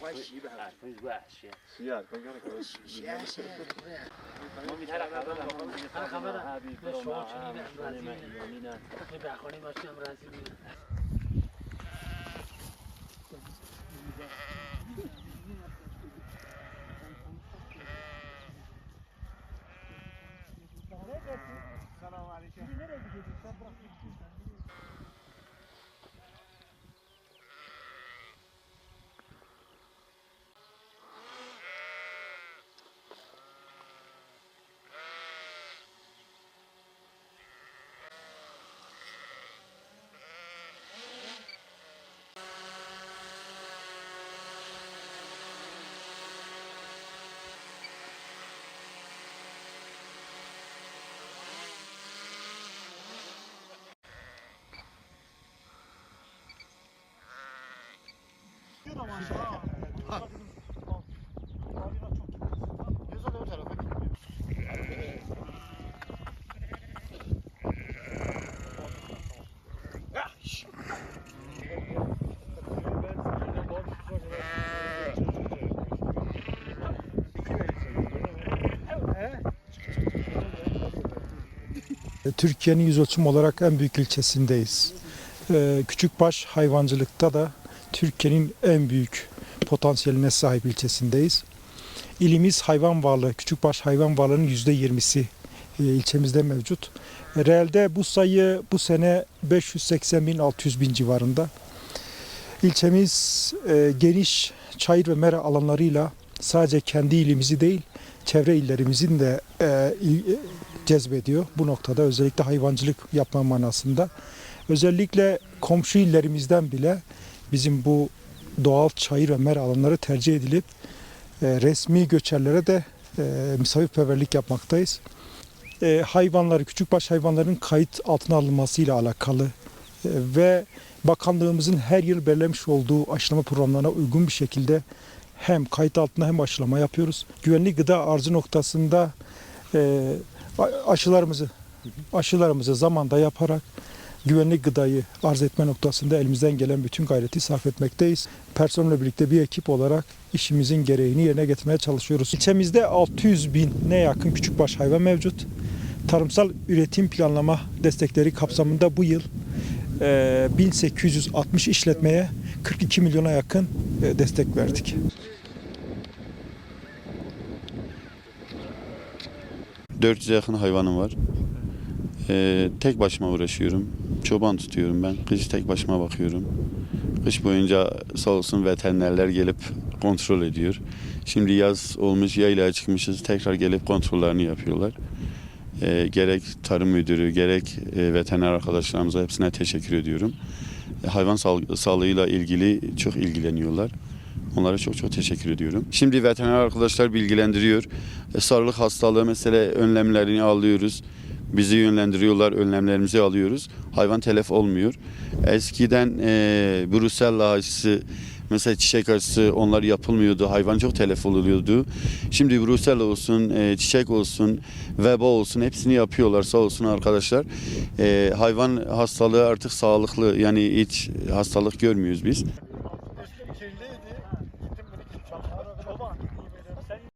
快洗呗！啊，不是吧？洗。洗啊，刚刚那个洗。洗啊洗！ما میتره خبر هم خبر هم شما چنین از این این برخانی باشیم رزی بیدن Türkiye'nin yüz ölçüm olarak en büyük ilçesindeyiz. Ee, Küçükbaş hayvancılıkta da Türkiye'nin en büyük potansiyeline sahip ilçesindeyiz. İlimiz hayvan varlığı, küçükbaş hayvan varlığının yüzde yirmisi e, ilçemizde mevcut. E, Realde bu sayı bu sene 580 bin 600 bin civarında. İlçemiz e, geniş çayır ve mera alanlarıyla sadece kendi ilimizi değil, çevre illerimizin de e, e, cezbediyor. Bu noktada özellikle hayvancılık yapma manasında. Özellikle komşu illerimizden bile bizim bu doğal çayır ve mera alanları tercih edilip e, resmi göçerlere de e, misafirperverlik yapmaktayız. E, hayvanları, küçükbaş hayvanların kayıt altına alınmasıyla alakalı e, ve bakanlığımızın her yıl belirlemiş olduğu aşılama programlarına uygun bir şekilde hem kayıt altına hem aşılama yapıyoruz. Güvenli gıda arzı noktasında e, aşılarımızı aşılarımızı zamanda yaparak güvenli gıdayı arz etme noktasında elimizden gelen bütün gayreti sarf etmekteyiz. Personelle birlikte bir ekip olarak işimizin gereğini yerine getirmeye çalışıyoruz. İlçemizde 600 bin ne yakın küçükbaş hayvan mevcut. Tarımsal üretim planlama destekleri kapsamında bu yıl e, 1860 işletmeye 42 milyona yakın e, destek verdik. Hı. 400'e yakın hayvanım var. Ee, tek başıma uğraşıyorum. Çoban tutuyorum ben. Kış tek başıma bakıyorum. Kış boyunca sağ olsun veterinerler gelip kontrol ediyor. Şimdi yaz olmuş, yaylaya çıkmışız. Tekrar gelip kontrollerini yapıyorlar. Ee, gerek tarım müdürü, gerek e, veteriner arkadaşlarımıza hepsine teşekkür ediyorum. E, hayvan sağ- sağlığıyla ilgili çok ilgileniyorlar. Onlara çok çok teşekkür ediyorum. Şimdi veteriner arkadaşlar bilgilendiriyor. E, sarılık hastalığı mesela önlemlerini alıyoruz. Bizi yönlendiriyorlar, önlemlerimizi alıyoruz. Hayvan telef olmuyor. Eskiden e, Brusella aşısı, mesela çiçek aşısı onlar yapılmıyordu. Hayvan çok telef oluyordu. Şimdi Brusella olsun, e, çiçek olsun, veba olsun hepsini yapıyorlar sağ olsun arkadaşlar. E, hayvan hastalığı artık sağlıklı yani hiç hastalık görmüyoruz biz.